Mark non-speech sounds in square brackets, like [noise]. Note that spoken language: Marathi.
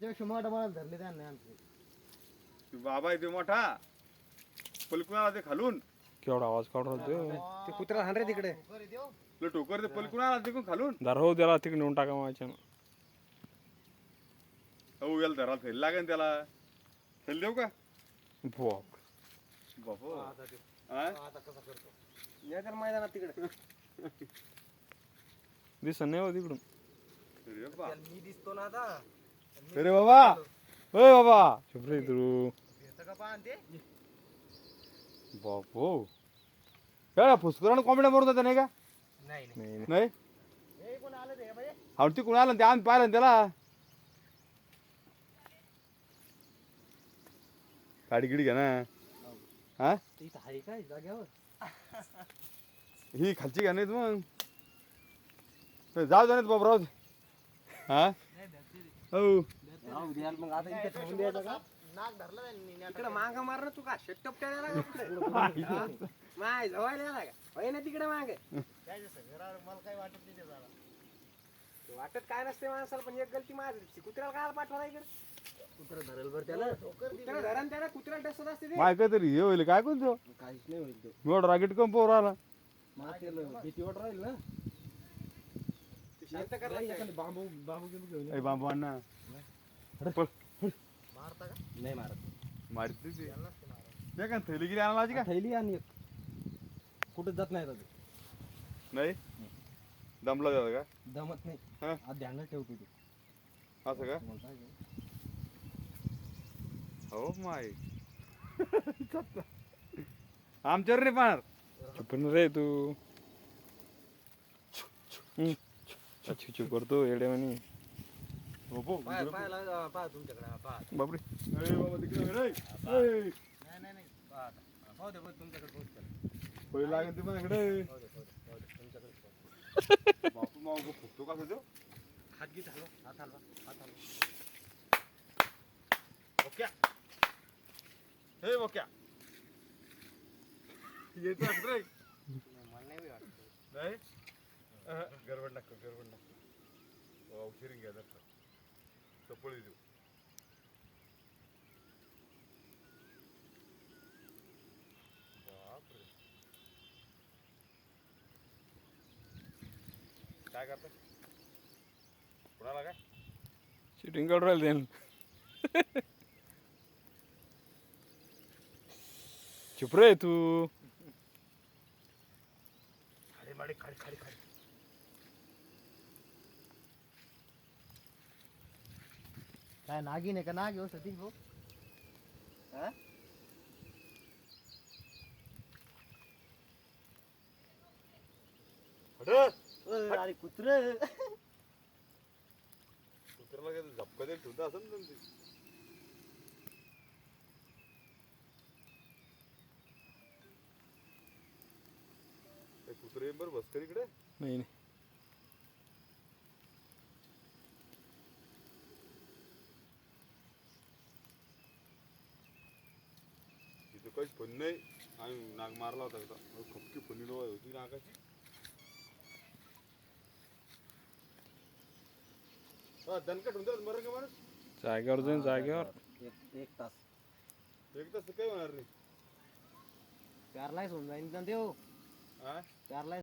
त्याच्यापेक्षा मोठा मला धरले त्यांनी आमचे. ते बाबा आहे ते मोठा. पलकून आला ते खालून. केवढा आवाज काढून राहतो ते? कुत्रा हाण रे तिकडे. तुला टोकर ते पलकून आला तिकडून खालून. दारहो त्याला तिकडे नेऊन टाका माझ्या हो याला धरा थैल लागेल त्याला. थैल देऊ का? बाप. आता कसा करतो? या तर मैदानात तिकडे. दिसन नाही हो तिकडून. अरे बा. मी दिसतो ना आता. अरे बाबा. ओय बाबा. चुप रे तू बापू. काय फुसकरण कॉमेडी मारत होता नाही का? नाही नाही. नाही. नाही? हे कोण आलं ते बाई? ती कोण आलं? ते आम्ही पाहिलं ना त्याला. गाडी गिडी घ्या ना. हा? ही खालची घ्या नाहीत मग. जाऊ दे नाहीत बाबा राहू दे. हा? हो. मांग मार तू का? [laughs] माय जवळ यायला का? होय ना तिकडे माग? वाटत काय नसते माणसाला पण एक गलती माझी. कुत्र्याला काय पाठवला इकडे? कुत्र धरल बरं त्याला. धरण डसत असते ते. काहीतरी हे होईल काय कोणतो काहीच नाही होईल ते. मी रागीट कम पोर आला. भीती वाट राहील ना. शांत करायला लागतं. बांबू बांबू घेऊन घेऊन ए बाबा अण्णा मारता का? नाही मारत. मारते. ते का थैली गिरी लावायची का? थैली आणि एक. कुठं जात नाही आता ते नाही? दमला जातं का? दमत नाही. हा. आज ध्यानात ठेवतो ते. असं का? काय आहे? हो माय. आमच्यावर नाही पाहणार. ना रे तू. चुप करतो येड्यावानी लावा, पहा तुमच्याकडे हा, पहा. बापरे. नाही नाही नाही पहा आता. हा, दे दे, तुमच्याकडे पाहू दे. पहिलं लागेल ते माझ्याकडे. दे, दे, पाहू दे, तुमच्याकडे. बापू माव गं फुटतो का देऊ हात गीत हलवा हात हलवा हात हलवा ओक्या. हे ओक्या. येतो असं रे. मला नाही वाटत. गडबड नको गडबड नको औषधी घ्या जर चपळी देऊ. बापरे. काय करता? कुणाला काय? चिटिंग काढून राहिलं त्यानं. चुप रे तू. खाली माडी खाली खाली खाली. काय नागिन आहे का? नाग येऊ सतीश भाऊ. हा? अरे, अरे कुत्र. कुत्र्याला काय झपका देत ठेवता असं ना तुमची ते कुत्रे बरं बस कर इकडे. नाही नाही. तिथं काहीच फोन नाही. आम्ही नाग मारला होता एकदा खपकी फोनी होती नागाची. हा दणकट होऊन मरण का माणूस. जागेवर जाईन जागेवर. एक एक तास. एक तास काही होणार नाही. चार लाख होऊन जाईन. ना देव. हा?